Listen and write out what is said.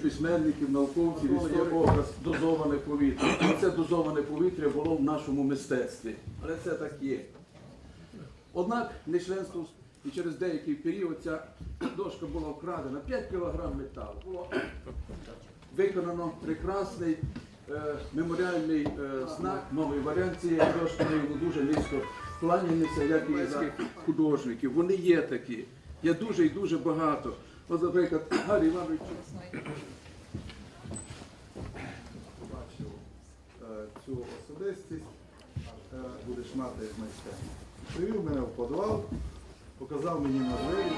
письменників, науковців, є образ дозоване повітря. І це дозоване повітря було в нашому мистецтві. Але це так є. Однак не членство і через деякий період ця дошка була вкрадена 5 кг металу. Було виконано прекрасний е, меморіальний е, знак, новий варіант цієї дошки. Дуже низько кланяємося, як і за художників. Вони є такі. Є дуже і дуже багато. От, наприклад, Гаррі Іванович побачив е, цю особистість, е, будеш мати майстерню. Привів мене в підвал, показав мені можливість.